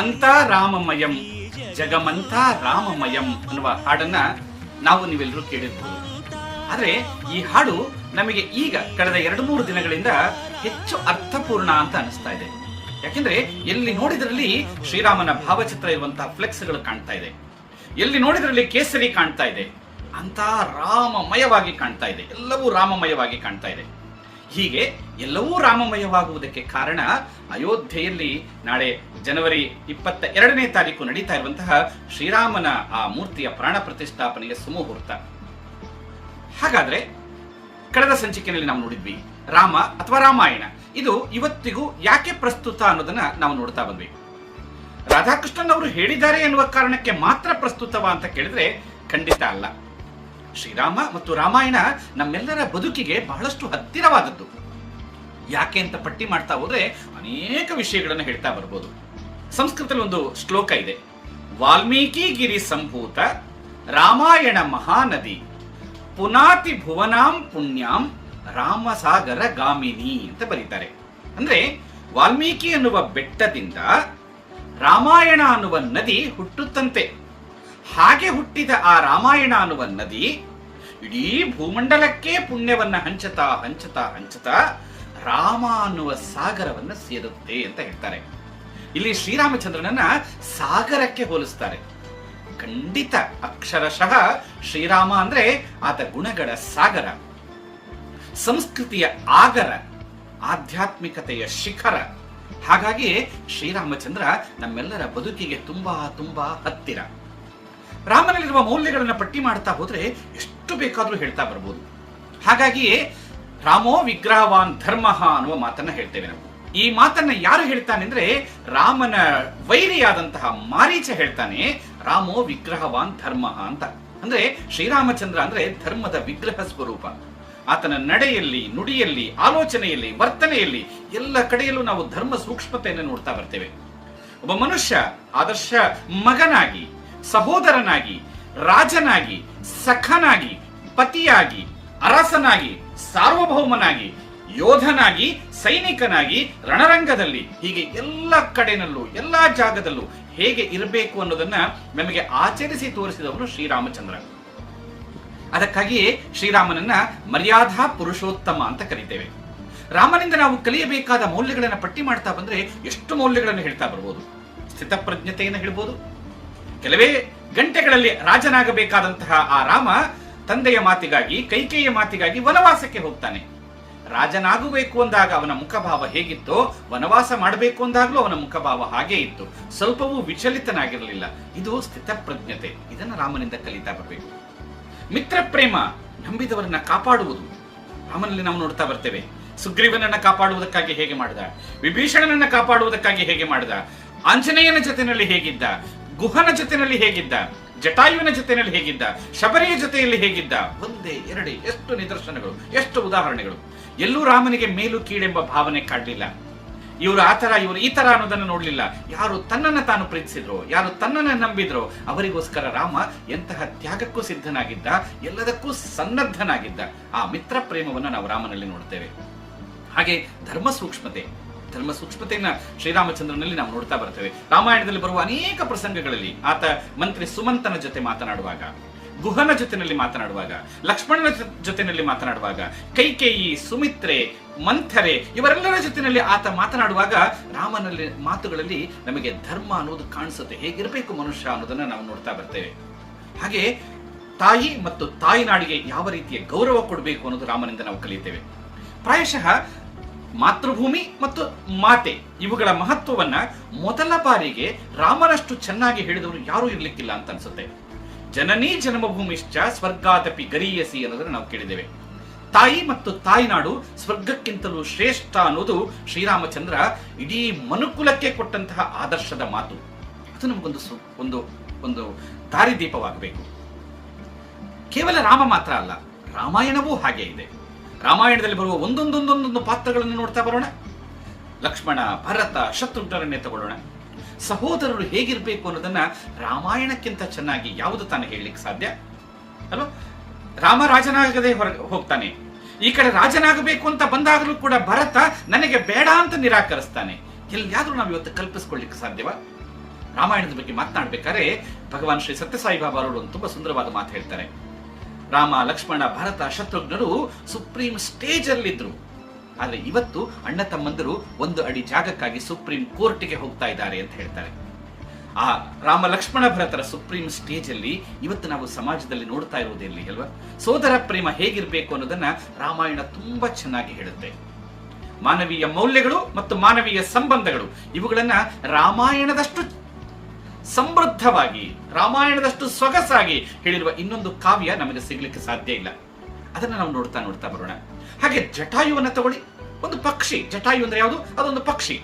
ಅಂತ ರಾಮಮಯಂ, ಜಗಮಂತ ರಾಮಮಯಂ ಅನ್ನುವ ಹಾಡನ್ನ ನಾವು ನೀವೆಲ್ಲರೂ ಕೇಳಿರ್ಬೋದು. ಆದ್ರೆ ಈ ಹಾಡು ನಮಗೆ ಈಗ ಕಳೆದ ಎರಡು ಮೂರು ದಿನಗಳಿಂದ ಹೆಚ್ಚು ಅರ್ಥಪೂರ್ಣ ಅಂತ ಅನಿಸ್ತಾ ಇದೆ. ಯಾಕೆಂದ್ರೆ ಎಲ್ಲಿ ನೋಡಿದ್ರಲ್ಲಿ ಶ್ರೀರಾಮನ ಭಾವಚಿತ್ರ ಇರುವಂತಹ ಫ್ಲೆಕ್ಸ್ಗಳು ಕಾಣ್ತಾ ಇದೆ. ಎಲ್ಲಿ ನೋಡಿದ್ರಲ್ಲಿ ಕೇಸರಿ ಕಾಣ್ತಾ ಇದೆ. ಅಂತ ರಾಮಮಯವಾಗಿ ಕಾಣ್ತಾ ಇದೆ. ಎಲ್ಲವೂ ರಾಮಮಯವಾಗಿ ಕಾಣ್ತಾ ಇದೆ. ಹೀಗೆ ಎಲ್ಲವೂ ರಾಮಮಯವಾಗುವುದಕ್ಕೆ ಕಾರಣ ಅಯೋಧ್ಯೆಯಲ್ಲಿ ನಾಳೆ ಜನವರಿ ಇಪ್ಪತ್ತ ಎರಡನೇ ತಾರೀಕು ನಡೀತಾ ಇರುವಂತಹ ಶ್ರೀರಾಮನ ಆ ಮೂರ್ತಿಯ ಪ್ರಾಣ ಪ್ರತಿಷ್ಠಾಪನೆಗೆ ಸುಮುಹೂರ್ತ. ಹಾಗಾದ್ರೆ ಕಳೆದ ಸಂಚಿಕೆಯಲ್ಲಿ ನಾವು ನೋಡಿದ್ವಿ ರಾಮ ಅಥವಾ ರಾಮಾಯಣ. ಇದು ಇವತ್ತಿಗೂ ಯಾಕೆ ಪ್ರಸ್ತುತ ಅನ್ನೋದನ್ನ ನಾವು ನೋಡ್ತಾ ಬಂದ್ವಿ. ರಾಧಾಕೃಷ್ಣನ್ ಅವರು ಹೇಳಿದ್ದಾರೆ ಎನ್ನುವ ಕಾರಣಕ್ಕೆ ಮಾತ್ರ ಪ್ರಸ್ತುತವ ಅಂತ ಕೇಳಿದ್ರೆ ಖಂಡಿತ ಅಲ್ಲ. ಶ್ರೀರಾಮ ಮತ್ತು ರಾಮಾಯಣ ನಮ್ಮೆಲ್ಲರ ಬದುಕಿಗೆ ಬಹಳಷ್ಟು ಹತ್ತಿರವಾದದ್ದು. ಯಾಕೆ ಅಂತ ಪಟ್ಟಿ ಮಾಡ್ತಾ ಹೋದ್ರೆ ಅನೇಕ ವಿಷಯಗಳನ್ನು ಹೇಳ್ತಾ ಬರ್ಬೋದು. ಸಂಸ್ಕೃತದಲ್ಲಿ ಒಂದು ಶ್ಲೋಕ ಇದೆ. ವಾಲ್ಮೀಕಿ ಗಿರಿ ಸಂಭೂತ, ರಾಮಾಯಣ ಮಹಾನದಿ, ಪುನಾತಿ ಭುವನಾಂ ಪುಣ್ಯಾಂ ರಾಮಸಾಗರ ಗಾಮಿನಿ ಅಂತ ಬರೀತಾರೆ. ಅಂದ್ರೆ ವಾಲ್ಮೀಕಿ ಅನ್ನುವ ಬೆಟ್ಟದಿಂದ ರಾಮಾಯಣ ಅನ್ನುವ ನದಿ ಹುಟ್ಟುತ್ತಂತೆ. ಹಾಗೆ ಹುಟ್ಟಿದ ಆ ರಾಮಾಯಣ ಅನ್ನುವ ನದಿ ಇಡೀ ಭೂಮಂಡಲಕ್ಕೆ ಪುಣ್ಯವನ್ನ ಹಂಚತಾ ಹಂಚತಾ ಹಂಚತಾ ರಾಮ ಅನ್ನುವ ಸಾಗರವನ್ನ ಸೇರುತ್ತೆ ಅಂತ ಹೇಳ್ತಾರೆ. ಇಲ್ಲಿ ಶ್ರೀರಾಮಚಂದ್ರನನ್ನ ಸಾಗರಕ್ಕೆ ಹೋಲಿಸ್ತಾರೆ. ಖಂಡಿತ ಅಕ್ಷರಶಃ ಶ್ರೀರಾಮ ಅಂದ್ರೆ ಆತ ಗುಣಗಳ ಸಾಗರ. ಸಂಸ್ಕೃತಿಯ ಆಗರ, ಆಧ್ಯಾತ್ಮಿಕತೆಯ ಶಿಖರ. ಹಾಗಾಗಿ ಶ್ರೀರಾಮಚಂದ್ರ ನಮ್ಮೆಲ್ಲರ ಬದುಕಿಗೆ ತುಂಬಾ ತುಂಬಾ ಹತ್ತಿರ. ರಾಮನಲ್ಲಿರುವ ಮೌಲ್ಯಗಳನ್ನ ಪಟ್ಟಿ ಮಾಡ್ತಾ ಹೋದ್ರೆ ಎಷ್ಟು ಬೇಕಾದ್ರೂ ಹೇಳ್ತಾ ಬರ್ಬೋದು. ಹಾಗಾಗಿಯೇ ರಾಮೋ ವಿಗ್ರಹವಾನ್ ಧರ್ಮ ಅನ್ನುವ ಮಾತನ್ನ ಹೇಳ್ತೇವೆ ನಾವು. ಈ ಮಾತನ್ನ ಯಾರು ಹೇಳ್ತಾನೆ ಅಂದ್ರೆ ರಾಮನ ವೈರಿಯಾದಂತಹ ಮಾರೀಚ ಹೇಳ್ತಾನೆ, ರಾಮೋ ವಿಗ್ರಹವಾನ್ ಧರ್ಮ ಅಂತ. ಅಂದ್ರೆ ಶ್ರೀರಾಮಚಂದ್ರ ಅಂದ್ರೆ ಧರ್ಮದ ವಿಗ್ರಹ ಸ್ವರೂಪ. ಆತನ ನಡೆಯಲ್ಲಿ, ನುಡಿಯಲ್ಲಿ, ಆಲೋಚನೆಯಲ್ಲಿ, ವರ್ತನೆಯಲ್ಲಿ ಎಲ್ಲ ಕಡೆಯಲ್ಲೂ ನಾವು ಧರ್ಮ ಸೂಕ್ಷ್ಮತೆಯನ್ನು ನೋಡ್ತಾ ಬರ್ತೇವೆ. ಒಬ್ಬ ಮನುಷ್ಯ, ಆದರ್ಶ ಮಗನಾಗಿ, ಸಹೋದರನಾಗಿ, ರಾಜನಾಗಿ, ಸಖನಾಗಿ, ಪತಿಯಾಗಿ ಅರಸನಾಗಿ, ಸಾರ್ವಭೌಮನಾಗಿ, ಯೋಧನಾಗಿ, ಸೈನಿಕನಾಗಿ, ರಣರಂಗದಲ್ಲಿ, ಹೀಗೆ ಎಲ್ಲ ಕಡೆನಲ್ಲೂ, ಎಲ್ಲ ಜಾಗದಲ್ಲೂ ಹೇಗೆ ಇರಬೇಕು ಅನ್ನೋದನ್ನ ನಮಗೆ ಆಚರಿಸಿ ತೋರಿಸಿದವನು ಶ್ರೀರಾಮಚಂದ್ರ. ಅದಕ್ಕಾಗಿಯೇ ಶ್ರೀರಾಮನನ್ನ ಮರ್ಯಾದಾ ಪುರುಷೋತ್ತಮ ಅಂತ ಕರೀತೇವೆ. ರಾಮನಿಂದ ನಾವು ಕಲಿಯಬೇಕಾದ ಮೌಲ್ಯಗಳನ್ನ ಪಟ್ಟಿ ಮಾಡ್ತಾ ಬಂದ್ರೆ ಎಷ್ಟು ಮೌಲ್ಯಗಳನ್ನು ಹೇಳ್ತಾ ಬರ್ಬೋದು? ಸ್ಥಿತಪ್ರಜ್ಞತೆಯನ್ನು ಹೇಳ್ಬೋದು? ಕೆಲವೇ ಗಂಟೆಗಳಲ್ಲಿ ರಾಜನಾಗಬೇಕಾದಂತಹ ಆ ರಾಮ ತಂದೆಯ ಮಾತಿಗಾಗಿ ಕೈಕೇಯ ಮಾತಿಗಾಗಿ ವನವಾಸಕ್ಕೆ ಹೋಗ್ತಾನೆ. ರಾಜನಾಗಬೇಕು ಅಂದಾಗ ಅವನ ಮುಖಭಾವ ಹೇಗಿತ್ತೋ, ವನವಾಸ ಮಾಡಬೇಕು ಅಂದಾಗಲೂ ಅವನ ಮುಖಭಾವ ಹಾಗೇ ಇತ್ತು. ಸ್ವಲ್ಪವೂ ವಿಚಲಿತನಾಗಿರಲಿಲ್ಲ. ಇದು ಸ್ಥಿತಪ್ರಜ್ಞತೆ. ಇದನ್ನು ರಾಮನಿಂದ ಕಲಿತಾ ಬರಬೇಕು. ಮಿತ್ರ ಪ್ರೇಮ ನಂಬಿದವರನ್ನ ಕಾಪಾಡುವುದು. ರಾಮನಲ್ಲಿ ನಾವು ನೋಡ್ತಾ ಬರ್ತೇವೆ. ಸುಗ್ರೀವನನ್ನ ಕಾಪಾಡುವುದಕ್ಕಾಗಿ ಹೇಗೆ ಮಾಡಿದ? ವಿಭೀಷಣನನ್ನ ಕಾಪಾಡುವುದಕ್ಕಾಗಿ ಹೇಗೆ ಮಾಡಿದ? ಆಂಜನೇಯನ ಜೊತೆಯಲ್ಲಿ ಹೇಗಿದ್ದ? ಗುಹನ ಜೊತೆಯಲ್ಲಿ ಹೇಗಿದ್ದ? ಜಟಾಯುವಿನ ಜೊತೆಯಲ್ಲಿ ಹೇಗಿದ್ದ, ಶಬರಿಯ ಜೊತೆಯಲ್ಲಿ ಹೇಗಿದ್ದ? ಒಂದೇ, ಎರಡೇ, ಎಷ್ಟು ನಿದರ್ಶನಗಳು, ಎಷ್ಟು ಉದಾಹರಣೆಗಳು. ಎಲ್ಲೂ ರಾಮನಿಗೆ ಮೇಲು ಕೀಳೆಂಬ ಭಾವನೆ ಕಾಡಲಿಲ್ಲ. ಇವರು ಆ ತರ ಇವರು ಈ ತರ ಅನ್ನೋದನ್ನ ನೋಡ್ಲಿಲ್ಲ. ಯಾರು ತನ್ನನ್ನ ತಾನು ಪ್ರೀತಿಸಿದ್ರು, ಯಾರು ತನ್ನನ್ನ ನಂಬಿದ್ರು, ಅವರಿಗೋಸ್ಕರ ರಾಮ ಎಂತಹ ತ್ಯಾಗಕ್ಕೂ ಸಿದ್ಧನಾಗಿದ್ದ, ಎಲ್ಲದಕ್ಕೂ ಸನ್ನದ್ಧನಾಗಿದ್ದ ಆ ಮಿತ್ರ ಪ್ರೇಮವನ್ನು ನಾವು ರಾಮನಲ್ಲಿ ನೋಡ್ತೇವೆ. ಹಾಗೆ ಧರ್ಮ ಸೂಕ್ಷ್ಮತೆ ಧರ್ಮ ಸೂಕ್ಷ್ಮತೆಯನ್ನ ಶ್ರೀರಾಮಚಂದ್ರನಲ್ಲಿ ನಾವು ನೋಡ್ತಾ ಬರ್ತೇವೆ. ರಾಮಾಯಣದಲ್ಲಿ ಬರುವ ಅನೇಕ ಪ್ರಸಂಗಗಳಲ್ಲಿ ಆತ ಮಂತ್ರಿ ಸುಮಂತನ ಜೊತೆ ಮಾತನಾಡುವಾಗ, ಗುಹನ ಜೊತೆನಲ್ಲಿ ಮಾತನಾಡುವಾಗ, ಲಕ್ಷ್ಮಣನ ಜೊತೆನಲ್ಲಿ ಮಾತನಾಡುವಾಗ, ಕೈಕೇಯಿ, ಸುಮಿತ್ರೆ, ಮಂಥರೆ ಇವರೆಲ್ಲರ ಜೊತೆನಲ್ಲಿ ಆತ ಮಾತನಾಡುವಾಗ ರಾಮನಲ್ಲಿ ಮಾತುಗಳಲ್ಲಿ ನಮಗೆ ಧರ್ಮ ಅನ್ನೋದು ಕಾಣಿಸುತ್ತೆ. ಹೇಗಿರಬೇಕು ಮನುಷ್ಯ ಅನ್ನೋದನ್ನ ನಾವು ನೋಡ್ತಾ ಬರ್ತೇವೆ. ಹಾಗೆ ತಾಯಿ ಮತ್ತು ತಾಯಿನಾಡಿಗೆ ಯಾವ ರೀತಿಯ ಗೌರವ ಕೊಡಬೇಕು ಅನ್ನೋದು ರಾಮನಿಂದ ನಾವು ಕಲಿಯುತ್ತೇವೆ ಪ್ರಾಯಶಃ ಮಾತೃಭೂಮಿ ಮತ್ತು ಮಾತೆ, ಇವುಗಳ ಮಹತ್ವವನ್ನ ಮೊದಲ ಬಾರಿಗೆ ರಾಮನಷ್ಟು ಚೆನ್ನಾಗಿ ಹೇಳಿದವರು ಯಾರೂ ಇರ್ಲಿಕ್ಕಿಲ್ಲ ಅಂತ ಅನ್ಸುತ್ತೆ. ಜನನೀ ಜನ್ಮಭೂಮಿಶ್ಚ ಸ್ವರ್ಗಾದಪಿ ಗರೀಯಸಿ ಅನ್ನೋದನ್ನ ನಾವು ಕೇಳಿದ್ದೇವೆ. ತಾಯಿ ಮತ್ತು ತಾಯಿನಾಡು ಸ್ವರ್ಗಕ್ಕಿಂತಲೂ ಶ್ರೇಷ್ಠ ಅನ್ನೋದು ಶ್ರೀರಾಮಚಂದ್ರ ಇಡೀ ಮನುಕುಲಕ್ಕೆ ಕೊಟ್ಟಂತಹ ಆದರ್ಶದ ಮಾತು. ಅದು ನಮಗೊಂದು ಒಂದು ಒಂದು ದಾರಿದೀಪವಾಗಬೇಕು. ಕೇವಲ ರಾಮ ಮಾತ್ರ ಅಲ್ಲ, ರಾಮಾಯಣವೂ ಹಾಗೆ ಇದೆ. ರಾಮಾಯಣದಲ್ಲಿ ಬರುವ ಒಂದೊಂದೊಂದೊಂದೊಂದು ಪಾತ್ರಗಳನ್ನು ನೋಡ್ತಾ ಬರೋಣ. ಲಕ್ಷ್ಮಣ, ಭರತ, ಶತ್ರುಘ್ನರನ್ನೇ ತಗೊಳ್ಳೋಣ. ಸಹೋದರರು ಹೇಗಿರಬೇಕು ಅನ್ನೋದನ್ನ ರಾಮಾಯಣಕ್ಕಿಂತ ಚೆನ್ನಾಗಿ ಯಾವುದು ತಾನು ಹೇಳಲಿಕ್ಕೆ ಸಾಧ್ಯ? ಅಲ್ವಾ? ರಾಮ ರಾಜನಾಗದೆ ಹೊರ ಹೋಗ್ತಾನೆ. ಈ ಕಡೆ ರಾಜನಾಗಬೇಕು ಅಂತ ಬಂದಾಗಲೂ ಕೂಡ ಭರತ ನನಗೆ ಬೇಡ ಅಂತ ನಿರಾಕರಿಸ್ತಾನೆ. ಎಲ್ಲಿಯಾದ್ರೂ ನಾವು ಇವತ್ತು ಕಲ್ಪಿಸ್ಕೊಳ್ಳಿಕ್ಕೆ ಸಾಧ್ಯವಾ? ರಾಮಾಯಣದ ಬಗ್ಗೆ ಮಾತನಾಡ್ಬೇಕಾದ್ರೆ ಭಗವಾನ್ ಶ್ರೀ ಸತ್ಯಸಾಯಿ ಬಾಬಾ ಅವರು ಒಂದು ತುಂಬಾ ಸುಂದರವಾದ ಮಾತು ಹೇಳ್ತಾರೆ. ರಾಮ, ಲಕ್ಷ್ಮಣ, ಭರತ, ಶತ್ರುಘ್ನರು ಸುಪ್ರೀಂ ಸ್ಟೇಜ್ ಅಲ್ಲಿದ್ರು ಆದ್ರೆ ಇವತ್ತು ಅಣ್ಣ ತಮ್ಮಂದರು ಒಂದು ಅಡಿ ಜಾಗಕ್ಕಾಗಿ ಸುಪ್ರೀಂ ಕೋರ್ಟ್ಗೆ ಹೋಗ್ತಾ ಇದ್ದಾರೆ ಅಂತ ಹೇಳ್ತಾರೆ. ಆ ರಾಮ, ಲಕ್ಷ್ಮಣ, ಭರತರ ಸುಪ್ರೀಂ ಸ್ಟೇಜ್ ಅಲ್ಲಿ ಇವತ್ತು ನಾವು ಸಮಾಜದಲ್ಲಿ ನೋಡ್ತಾ ಇರುವುದಿಲ್ಲ ಅಲ್ವಾ? ಸೋದರ ಪ್ರೇಮ ಹೇಗಿರ್ಬೇಕು ಅನ್ನೋದನ್ನ ರಾಮಾಯಣ ತುಂಬಾ ಚೆನ್ನಾಗಿ ಹೇಳುತ್ತೆ. ಮಾನವೀಯ ಮೌಲ್ಯಗಳು ಮತ್ತು ಮಾನವೀಯ ಸಂಬಂಧಗಳು, ಇವುಗಳನ್ನ ರಾಮಾಯಣದಷ್ಟು ಸಮೃದ್ಧವಾಗಿ, ರಾಮಾಯಣದಷ್ಟು ಸೊಗಸಾಗಿ ಹೇಳಿರುವ ಇನ್ನೊಂದು ಕಾವ್ಯ ನಮಗೆ ಸಿಗ್ಲಿಕ್ಕೆ ಸಾಧ್ಯ ಇಲ್ಲ. ಅದನ್ನ ನಾವು ನೋಡ್ತಾ ನೋಡ್ತಾ ಬರೋಣ. ಹಾಗೆ ಜಟಾಯುವನ್ನ ತಗೊಳ್ಳಿ. ಒಂದು ಪಕ್ಷಿ, ಜಟಾಯು ಅಂದ್ರೆ ಯಾವುದು? ಅದೊಂದು ಪಕ್ಷಿ.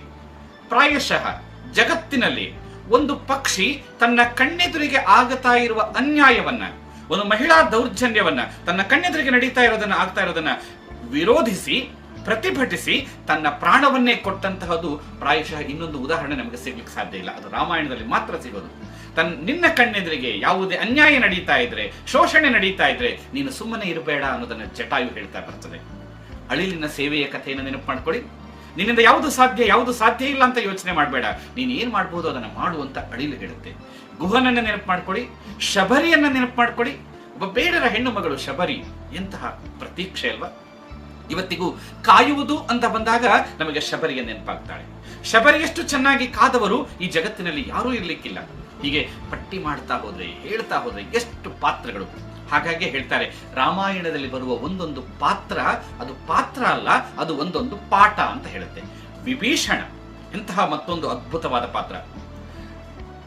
ಪ್ರಾಯಶಃ ಜಗತ್ತಿನಲ್ಲಿ ಒಂದು ಪಕ್ಷಿ ತನ್ನ ಕಣ್ಣೆದುರಿಗೆ ಆಗತಾ ಇರುವ ಅನ್ಯಾಯವನ್ನ, ಒಂದು ಮಹಿಳಾ ದೌರ್ಜನ್ಯವನ್ನ, ತನ್ನ ಕಣ್ಣೆದುರಿಗೆ ನಡೀತಾ ಇರೋದನ್ನ, ಆಗ್ತಾ ಇರೋದನ್ನ ವಿರೋಧಿಸಿ ಪ್ರತಿಭಟಿಸಿ ತನ್ನ ಪ್ರಾಣವನ್ನೇ ಕೊಟ್ಟಂತಹದ್ದು ಪ್ರಾಯಶಃ ಇನ್ನೊಂದು ಉದಾಹರಣೆ ನಮಗೆ ಸಿಗ್ಲಿಕ್ಕೆ ಸಾಧ್ಯ ಇಲ್ಲ. ಅದು ರಾಮಾಯಣದಲ್ಲಿ ಮಾತ್ರ ಸಿಗೋದು. ತನ್ನ ನಿನ್ನ ಕಣ್ಣೆದುರಿಗೆ ಯಾವುದೇ ಅನ್ಯಾಯ ನಡೀತಾ ಇದ್ರೆ, ಶೋಷಣೆ ನಡೀತಾ ಇದ್ರೆ ನೀನು ಸುಮ್ಮನೆ ಇರಬೇಡ ಅನ್ನೋದನ್ನ ಜಟಾಯು ಹೇಳ್ತಾ ಬರ್ತದೆ. ಅಳಿಲಿನ ಸೇವೆಯ ಕಥೆಯನ್ನು ನೆನಪು ಮಾಡ್ಕೊಳ್ಳಿ. ನಿನ್ನಿಂದ ಯಾವುದು ಸಾಧ್ಯ ಯಾವುದು ಸಾಧ್ಯ ಇಲ್ಲ ಅಂತ ಯೋಚನೆ ಮಾಡಬೇಡ. ನೀನು ಏನ್ ಮಾಡ್ಬೋದು ಅದನ್ನ ಮಾಡುವಂತ ಅಳಿಲು ಹೇಳುತ್ತೆ. ಗುಹನನ್ನ ನೆನಪು ಮಾಡ್ಕೊಳ್ಳಿ, ಶಬರಿಯನ್ನ ನೆನಪು ಮಾಡ್ಕೊಳ್ಳಿ. ಒಬ್ಬ ಬೇಡರ ಹೆಣ್ಣು ಮಗಳು ಶಬರಿ ಎಂತಹ ಪ್ರತೀಕ್ಷೆ ಅಲ್ವಾ? ಇವತ್ತಿಗೂ ಕಾಯುವುದು ಅಂತ ಬಂದಾಗ ನಮಗೆ ಶಬರಿಯ ನೆನಪಾಗ್ತಾಳೆ. ಶಬರಿಯಷ್ಟು ಚೆನ್ನಾಗಿ ಕಾದವರು ಈ ಜಗತ್ತಿನಲ್ಲಿ ಯಾರೂ ಇರ್ಲಿಕ್ಕಿಲ್ಲ. ಹೀಗೆ ಪಟ್ಟಿ ಮಾಡ್ತಾ ಹೋದ್ರೆ, ಹೇಳ್ತಾ ಹೋದ್ರೆ ಎಷ್ಟು ಪಾತ್ರಗಳು. ಹಾಗಾಗಿ ಹೇಳ್ತಾರೆ, ರಾಮಾಯಣದಲ್ಲಿ ಬರುವ ಒಂದೊಂದು ಪಾತ್ರ ಅದು ಪಾತ್ರ ಅಲ್ಲ, ಅದು ಒಂದೊಂದು ಪಾಠ ಅಂತ ಹೇಳುತ್ತೆ. ವಿಭೀಷಣ, ಇಂತಹ ಮತ್ತೊಂದು ಅದ್ಭುತವಾದ ಪಾತ್ರ.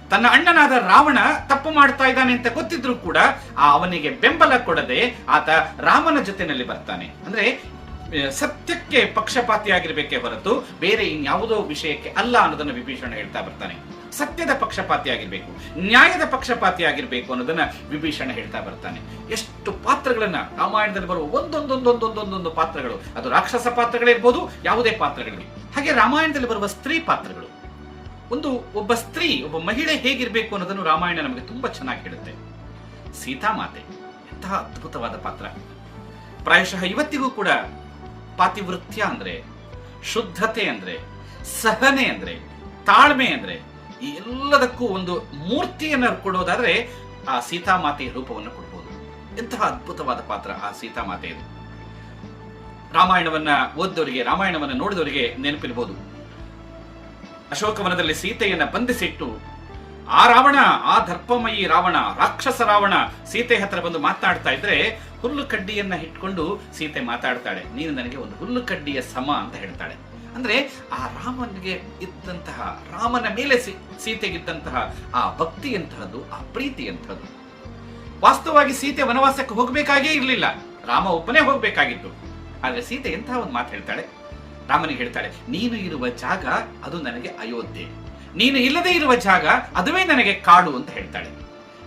ತನ್ನ ಅಣ್ಣನಾದ ರಾವಣ ತಪ್ಪು ಮಾಡ್ತಾ ಇದ್ದಾನೆ ಅಂತ ಗೊತ್ತಿದ್ರು ಕೂಡ ಆ ಅವನಿಗೆ ಬೆಂಬಲ ಕೊಡದೆ ಆತ ರಾಮನ ಜೊತೆನಲ್ಲಿ ಬರ್ತಾನೆ. ಅಂದ್ರೆ ಸತ್ಯಕ್ಕೆ ಪಕ್ಷಪಾತಿಯಾಗಿರಬೇಕೇ ಹೊರತು ಬೇರೆ ಇನ್ಯಾವುದೋ ವಿಷಯಕ್ಕೆ ಅಲ್ಲ ಅನ್ನೋದನ್ನ ವಿಭೀಷಣ ಹೇಳ್ತಾ ಬರ್ತಾನೆ. ಸತ್ಯದ ಪಕ್ಷಪಾತಿಯಾಗಿರ್ಬೇಕು, ನ್ಯಾಯದ ಪಕ್ಷಪಾತಿಯಾಗಿರ್ಬೇಕು ಅನ್ನೋದನ್ನ ವಿಭೀಷಣ ಹೇಳ್ತಾ ಬರ್ತಾನೆ. ಎಷ್ಟು ಪಾತ್ರಗಳನ್ನ ರಾಮಾಯಣದಲ್ಲಿ ಬರುವ ಒಂದೊಂದೊಂದೊಂದೊಂದೊಂದೊಂದು ಪಾತ್ರಗಳು, ಅದು ರಾಕ್ಷಸ ಪಾತ್ರಗಳಿರ್ಬೋದು ಯಾವುದೇ ಪಾತ್ರಗಳಿರಲಿ ಹಾಗೆ ರಾಮಾಯಣದಲ್ಲಿ ಬರುವ ಸ್ತ್ರೀ ಪಾತ್ರಗಳು. ಒಂದು ಒಬ್ಬ ಸ್ತ್ರೀ, ಒಬ್ಬ ಮಹಿಳೆ ಹೇಗಿರ್ಬೇಕು ಅನ್ನೋದನ್ನು ರಾಮಾಯಣ ನಮಗೆ ತುಂಬಾ ಚೆನ್ನಾಗಿ ಹೇಳುತ್ತೆ. ಸೀತಾಮಾತೆ, ಎಂತಹ ಅದ್ಭುತವಾದ ಪಾತ್ರ. ಪ್ರಾಯಶಃ ಇವತ್ತಿಗೂ ಕೂಡ ಪಾತಿವೃತ್ಯ ಅಂದ್ರೆ ಶುದ್ಧತೆ ಅಂದ್ರೆ ಸಹನೆ ಅಂದ್ರೆ ತಾಳ್ಮೆ ಅಂದ್ರೆ ಈ ಎಲ್ಲದಕ್ಕೂ ಒಂದು ಮೂರ್ತಿಯನ್ನು ಕೊಡೋದಾದ್ರೆ ಆ ಸೀತಾಮಾತೆಯ ರೂಪವನ್ನು ಕೊಡ್ಬೋದು. ಎಂತಹ ಅದ್ಭುತವಾದ ಪಾತ್ರ ಆ ಸೀತಾಮಾತೆಯದು ರಾಮಾಯಣವನ್ನ ಓದ್ದವರಿಗೆ, ರಾಮಾಯಣವನ್ನ ನೋಡಿದವರಿಗೆ ನೆನಪಿರ್ಬೋದು. ಅಶೋಕವನದಲ್ಲಿ ಸೀತೆಯನ್ನ ಬಂಧಿಸಿಟ್ಟು ಆ ರಾವಣ, ಆ ದರ್ಪಮಯಿ ರಾವಣ, ರಾಕ್ಷಸ ರಾವಣ ಸೀತೆ ಹತ್ರ ಬಂದು ಮಾತನಾಡ್ತಾ ಇದ್ರೆ ಹುಲ್ಲು ಕಡ್ಡಿಯನ್ನ ಇಟ್ಕೊಂಡು ಸೀತೆ ಮಾತಾಡ್ತಾಳೆ. ನೀನು ನನಗೆ ಒಂದು ಹುಲ್ಲು ಕಡ್ಡಿಯ ಸಮ ಅಂತ ಹೇಳ್ತಾಳೆ. ಅಂದ್ರೆ ಆ ರಾಮನಿಗೆ ಇದ್ದಂತಹ, ರಾಮನ ಮೇಲೆ ಸೀತೆಗಿದ್ದಂತಹ ಆ ಭಕ್ತಿ ಎಂತಹದ್ದು, ಆ ಪ್ರೀತಿ ಎಂತಹದ್ದು? ವಾಸ್ತವವಾಗಿ ಸೀತೆ ವನವಾಸಕ್ಕೆ ಹೋಗ್ಬೇಕಾಗೇ ಇರಲಿಲ್ಲ. ರಾಮ ಒಬ್ಬನೇ ಹೋಗ್ಬೇಕಾಗಿತ್ತು. ಆದ್ರೆ ಸೀತೆ ಎಂತಹ ಒಂದು ಮಾತು ಹೇಳ್ತಾಳೆ? ರಾಮನಿಗೆ ಹೇಳ್ತಾಳೆ, ನೀನು ಇರುವ ಜಾಗ ಅದು ನನಗೆ ಅಯೋಧ್ಯೆ. ನೀನು ಇಲ್ಲದೆ ಇರುವ ಜಾಗ ಅದುವೇ ನನಗೆ ಕಾಡು ಅಂತ ಹೇಳ್ತಾಳೆ.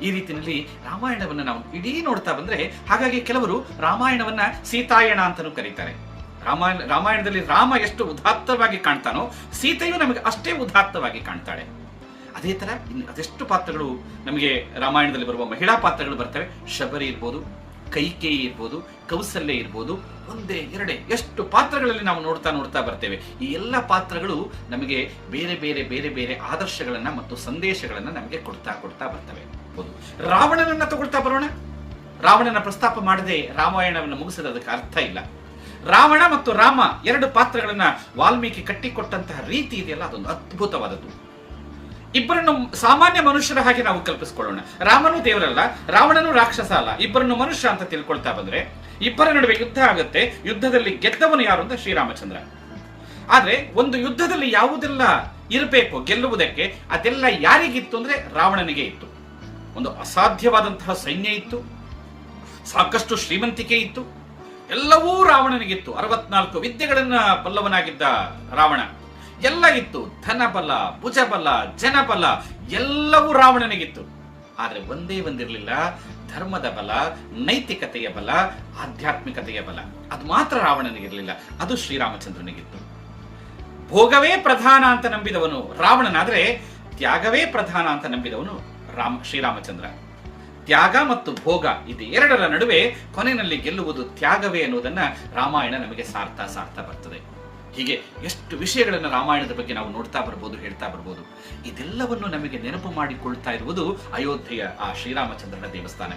ಈ ರೀತಿಯಲ್ಲಿ ರಾಮಾಯಣವನ್ನು ನಾವು ಇಡೀ ನೋಡ್ತಾ ಬಂದ್ರೆ ಹಾಗಾಗಿ ಕೆಲವರು ರಾಮಾಯಣವನ್ನ ಸೀತಾಯಣ ಅಂತಲೂ ಕರೀತಾರೆ. ರಾಮಾಯಣ, ರಾಮಾಯಣದಲ್ಲಿ ರಾಮ ಎಷ್ಟು ಉದಾತ್ತವಾಗಿ ಕಾಣ್ತಾನೋ ಸೀತೆಯು ನಮಗೆ ಅಷ್ಟೇ ಉದಾತ್ತವಾಗಿ ಕಾಣ್ತಾಳೆ. ಅದೇ ತರ ಅದೆಷ್ಟು ಪಾತ್ರಗಳು ನಮಗೆ ರಾಮಾಯಣದಲ್ಲಿ ಬರುವ ಮಹಿಳಾ ಪಾತ್ರಗಳು ಬರ್ತವೆ. ಶಬರಿ ಇರ್ಬೋದು ಕೈಕೇಯಿ ಇರ್ಬೋದು, ಕೌಸಲ್ಯ ಇರ್ಬೋದು, ಒಂದೇ, ಎರಡೇ, ಎಷ್ಟು ಪಾತ್ರಗಳಲ್ಲಿ ನಾವು ನೋಡ್ತಾ ನೋಡ್ತಾ ಬರ್ತೇವೆ. ಈ ಎಲ್ಲ ಪಾತ್ರಗಳು ನಮಗೆ ಬೇರೆ ಬೇರೆ ಬೇರೆ ಬೇರೆ ಆದರ್ಶಗಳನ್ನ ಮತ್ತು ಸಂದೇಶಗಳನ್ನ ನಮಗೆ ಕೊಡ್ತಾ ಕೊಡ್ತಾ ಬರ್ತವೆ. ರಾವಣನನ್ನ ತಗೊಳ್ತಾ ಬರೋಣ? ರಾವಣನ ಪ್ರಸ್ತಾಪ ಮಾಡದೆ ರಾಮಾಯಣವನ್ನು ಮುಗಿಸೋದಕ್ಕೆ ಅರ್ಥ ಇಲ್ಲ. ರಾವಣ ಮತ್ತು ರಾಮ ಎರಡು ಪಾತ್ರಗಳನ್ನ ವಾಲ್ಮೀಕಿ ಕಟ್ಟಿಕೊಟ್ಟಂತಹ ರೀತಿ ಇದೆಯಲ್ಲ, ಅದೊಂದು ಅದ್ಭುತವಾದದ್ದು. ಇಬ್ಬರನ್ನು ಸಾಮಾನ್ಯ ಮನುಷ್ಯರ ಹಾಗೆ ನಾವು ಕಲ್ಪಿಸ್ಕೊಳ್ಳೋಣ. ರಾಮನು ದೇವರಲ್ಲ, ರಾವಣನು ರಾಕ್ಷಸ ಅಲ್ಲ. ಇಬ್ಬರನ್ನು ಮನುಷ್ಯ ಅಂತ ತಿಳ್ಕೊಳ್ತಾ ಬಂದ್ರೆ ಇಬ್ಬರ ನಡುವೆ ಯುದ್ಧ ಆಗುತ್ತೆ. ಯುದ್ಧದಲ್ಲಿ ಗೆದ್ದವನು ಯಾರು ಅಂತ ಶ್ರೀರಾಮಚಂದ್ರ. ಆದ್ರೆ ಒಂದು ಯುದ್ಧದಲ್ಲಿ ಯಾವುದೆಲ್ಲ ಇರಬೇಕು, ಗೆಲ್ಲುವುದಕ್ಕೆ ಅದೆಲ್ಲ ಯಾರಿಗಿತ್ತು ಅಂದ್ರೆ ರಾವಣನಿಗೆ ಇತ್ತು. ಒಂದು ಅಸಾಧ್ಯವಾದಂತಹ ಸೈನ್ಯ ಇತ್ತು. ಸಾಕಷ್ಟು ಶ್ರೀಮಂತಿಕೆ ಇತ್ತು. ಎಲ್ಲವೂ ರಾವಣನಿಗಿತ್ತು. ಅರವತ್ನಾಲ್ಕು ವಿದ್ಯೆಗಳನ್ನ ಬಲ್ಲವನಾಗಿದ್ದ ರಾವಣ. ಎಲ್ಲ ಇತ್ತು ಧನಬಲ, ಭುಜಬಲ, ಜನಬಲ ಎಲ್ಲವೂ ರಾವಣನಿಗಿತ್ತು. ಆದರೆ ಒಂದೇ ಒಂದಿರಲಿಲ್ಲ. ಧರ್ಮದ ಬಲ, ನೈತಿಕತೆಯ ಬಲ, ಆಧ್ಯಾತ್ಮಿಕತೆಯ ಬಲ. ಅದು ಮಾತ್ರ ರಾವಣನಿಗಿರಲಿಲ್ಲ. ಅದು ಶ್ರೀರಾಮಚಂದ್ರನಿಗಿತ್ತು. ಭೋಗವೇ ಪ್ರಧಾನ ಅಂತ ನಂಬಿದವನು ರಾವಣನಾದರೆ ತ್ಯಾಗವೇ ಪ್ರಧಾನ ಅಂತ ನಂಬಿದವನು ರಾಮ, ಶ್ರೀರಾಮಚಂದ್ರ. ತ್ಯಾಗ ಮತ್ತು ಭೋಗ ಇದು ಎರಡರ ನಡುವೆ ಕೊನೆಯಲ್ಲಿ ಗೆಲ್ಲುವುದು ತ್ಯಾಗವೇ ಅನ್ನುವುದನ್ನ ರಾಮಾಯಣ ನಮಗೆ ಸಾರ್ಥ ಸಾರ್ಥ ಬರ್ತದೆ. ಹೀಗೆ ಎಷ್ಟು ವಿಷಯಗಳನ್ನು ರಾಮಾಯಣದ ಬಗ್ಗೆ ನಾವು ನೋಡ್ತಾ ಬರ್ಬೋದು, ಹೇಳ್ತಾ ಬರ್ಬೋದು, ಇದೆಲ್ಲವನ್ನು ನಮಗೆ ನೆನಪು ಮಾಡಿಕೊಳ್ತಾ ಇರುವುದು ಅಯೋಧ್ಯೆಯ ಆ ಶ್ರೀರಾಮಚಂದ್ರನ ದೇವಸ್ಥಾನ.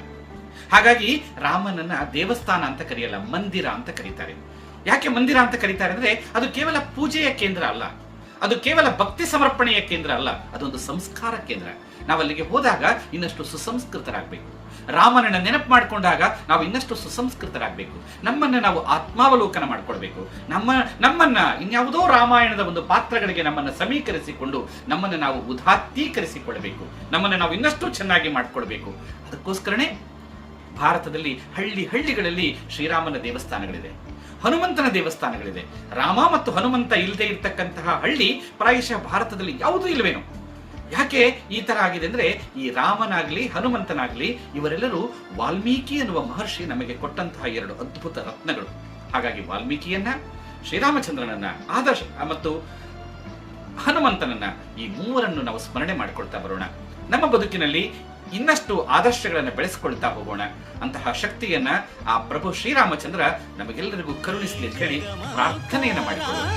ಹಾಗಾಗಿ ರಾಮನನ್ನ ದೇವಸ್ಥಾನ ಅಂತ ಕರೆಯಲ್ಲ, ಮಂದಿರ ಅಂತ ಕರೀತಾರೆ. ಯಾಕೆ ಮಂದಿರ ಅಂತ ಕರೀತಾರೆ ಅಂದ್ರೆ ಅದು ಕೇವಲ ಪೂಜೆಯ ಕೇಂದ್ರ ಅಲ್ಲ. ಅದು ಕೇವಲ ಭಕ್ತಿ ಸಮರ್ಪಣೆಯ ಕೇಂದ್ರ ಅಲ್ಲ, ಅದೊಂದು ಸಂಸ್ಕಾರ ಕೇಂದ್ರ. ನಾವು ಅಲ್ಲಿಗೆ ಹೋದಾಗ ಇನ್ನಷ್ಟು ಸುಸಂಸ್ಕೃತರಾಗಬೇಕು. ರಾಮನನ್ನ ನೆನಪು ಮಾಡಿಕೊಂಡಾಗ ನಾವು ಇನ್ನಷ್ಟು ಸುಸಂಸ್ಕೃತರಾಗಬೇಕು. ನಮ್ಮನ್ನ ನಾವು ಆತ್ಮಾವಲೋಕನ ಮಾಡಿಕೊಳ್ಬೇಕು ನಮ್ಮ, ನಮ್ಮನ್ನ ಇನ್ಯಾವುದೋ ರಾಮಾಯಣದ ಒಂದು ಪಾತ್ರಗಳಿಗೆ ನಮ್ಮನ್ನು ಸಮೀಕರಿಸಿಕೊಂಡು ನಮ್ಮನ್ನ ನಾವು ಉದಾತ್ತೀಕರಿಸಿಕೊಳ್ಬೇಕು ನಮ್ಮನ್ನ ನಾವು ಇನ್ನಷ್ಟು ಚೆನ್ನಾಗಿ ಮಾಡಿಕೊಳ್ಬೇಕು ಅದಕ್ಕೋಸ್ಕರನೇ ಭಾರತದಲ್ಲಿ ಹಳ್ಳಿ ಹಳ್ಳಿಗಳಲ್ಲಿ ಶ್ರೀರಾಮನ ದೇವಸ್ಥಾನಗಳಿದೆ, ಹನುಮಂತನ ದೇವಸ್ಥಾನಗಳಿದೆ. ರಾಮ ಮತ್ತು ಹನುಮಂತ ಇಲ್ಲದೆ ಇರತಕ್ಕಂತಹ ಹಳ್ಳಿ ಪ್ರಾಯಶಃ ಭಾರತದಲ್ಲಿ ಯಾವುದೂ ಇಲ್ವೇನೋ ಯಾಕೆ ಈ ತರ ಆಗಿದೆ ಅಂದ್ರೆ ಈ ರಾಮನಾಗ್ಲಿ, ಹನುಮಂತನಾಗ್ಲಿ ಇವರೆಲ್ಲರೂ ವಾಲ್ಮೀಕಿ ಎನ್ನುವ ಮಹರ್ಷಿ ನಮಗೆ ಕೊಟ್ಟಂತಹ ಎರಡು ಅದ್ಭುತ ರತ್ನಗಳು. ಹಾಗಾಗಿ ವಾಲ್ಮೀಕಿಯನ್ನ, ಶ್ರೀರಾಮಚಂದ್ರನನ್ನ, ಆದರ್ಶ ಮತ್ತು ಹನುಮಂತನನ್ನ ಈ ಮೂವರನ್ನು ನಾವು ಸ್ಮರಣೆ ಮಾಡಿಕೊಳ್ತಾ ಬರೋಣ. ನಮ್ಮ ಬದುಕಿನಲ್ಲಿ ಇನ್ನಷ್ಟು ಆದರ್ಶಗಳನ್ನು ಬೆಳೆಸಿಕೊಳ್ತಾ ಹೋಗೋಣ ಅಂತಹ ಶಕ್ತಿಯನ್ನ ಆ ಪ್ರಭು ಶ್ರೀರಾಮಚಂದ್ರ ನಮಗೆಲ್ಲರಿಗೂ ಕರುಣಿಸಲಿ ಅಂತ ಹೇಳಿ ಪ್ರಾರ್ಥನೆಯನ್ನ ಮಾಡಿಕೊಳ್ಳೋಣ.